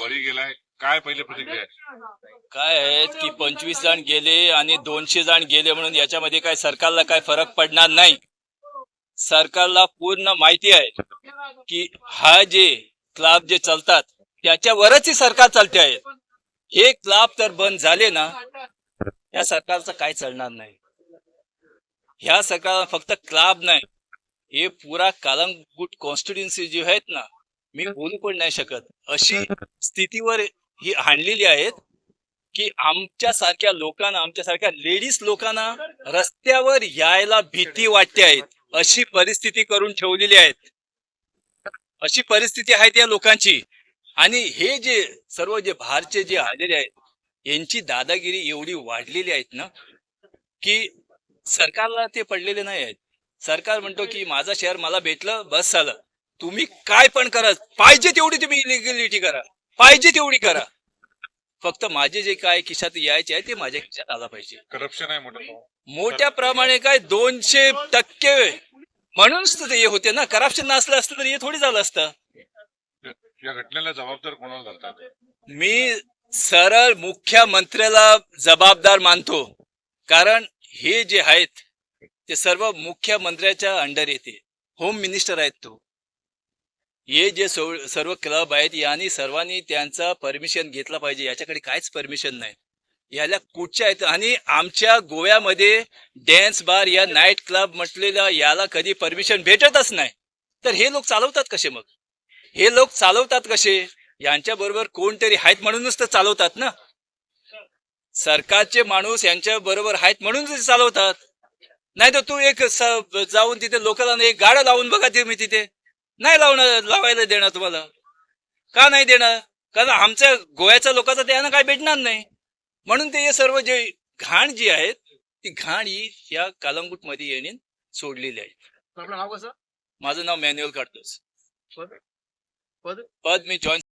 बळी गेलाय. काय पहिले प्रतिक्रिया? काय आहे की पंचवीस जण गेले आणि दोनशे जण गेले म्हणून याच्यामध्ये काय सरकारला काय फरक पडणार नाही? सरकारला पूर्ण माहिती आहे की हा जे क्लब जे चालतात त्याच्यावरच ही सरकार चालते आहे. हे क्लब तर बंद झाले ना या सरकारचं काय चालणार नाही? ह्या सरकारला फक्त क्लब नाही हे पुरा कालंगूट कॉन्स्टिट्युन्सी जे आहेत ना मी बोलू पण नाही शकत. अशी स्थितीवर ही आणलेली आहेत की आमच्या सारख्या लोकांना आमच्या सारख्या लेडीज लोकांना रस्त्यावर यायला भीती वाटते आहेत अशी परिस्थिती करून ठेवलेली आहेत. अशी परिस्थिती आहे त्या लोकांची. आणि हे जे सर्व जे बाहेरचे जे आलेले आहेत यांची दादागिरी एवढी वाढलेली आहेत ना की सरकारला ते पडलेले नाही आहेत. सरकार म्हणतो की माझा शहर मला भेटलं बस झालं. तुम्ही काय पण करा पाहिजे तेवढी तुम्ही इलिगलिटी करा पाहिजे तेवढी करा. फक्त माझे जे काय खिशात यायचे आहे ते माझ्या खिशात आला पाहिजे. करप्शन आहे मोठं मोठ्या प्रमाणे काय दोनशे टक्के म्हणूनच तर हे होते ना करप्शन नसलं असतं तर हे थोडी झालं असतं. या घटनेला जबाबदार कोणाला धरतात? मी सरळ मुख्यमंत्र्याला जबाबदार मानतो. कारण हे जे आहेत ते सर्व मुख्यमंत्र्याच्या अंडर येते. होम मिनिस्टर आहेत तो. हे जे सर्व क्लब आहेत यांनी सर्वांनी त्यांचा परमिशन घेतला पाहिजे. याच्याकडे काहीच परमिशन नाही. याला कुठच्या आहेत? आणि आमच्या गोव्यामध्ये डॅन्स बार या नाईट क्लब म्हटलेल्या याला कधी परमिशन भेटतच नाही. तर हे लोक चालवतात कसे मग? हे लोक चालवतात कसे? यांच्या बरोबर कोणतरी आहेत म्हणूनच तर चालवतात ना? सरकारचे माणूस यांच्या बरोबर आहेत म्हणूनच चालवतात. नाही तर तू एक जाऊन तिथे लोकांना एक गाडं लावून बघा तुम्ही तिथे. नाही लावणार लावायला देणार तुम्हाला? का नाही देणार कारण आमच्या गोव्याच्या लोकांचं त्यांना काय भेटणार नाही. म्हणून ते हे सर्व जे घाण जी आहेत ती घाण ही या कालंगूटमध्ये येणे सोडलेली आहे. माझं नाव मॅन्युअल काढतोस पद? मी जॉईंट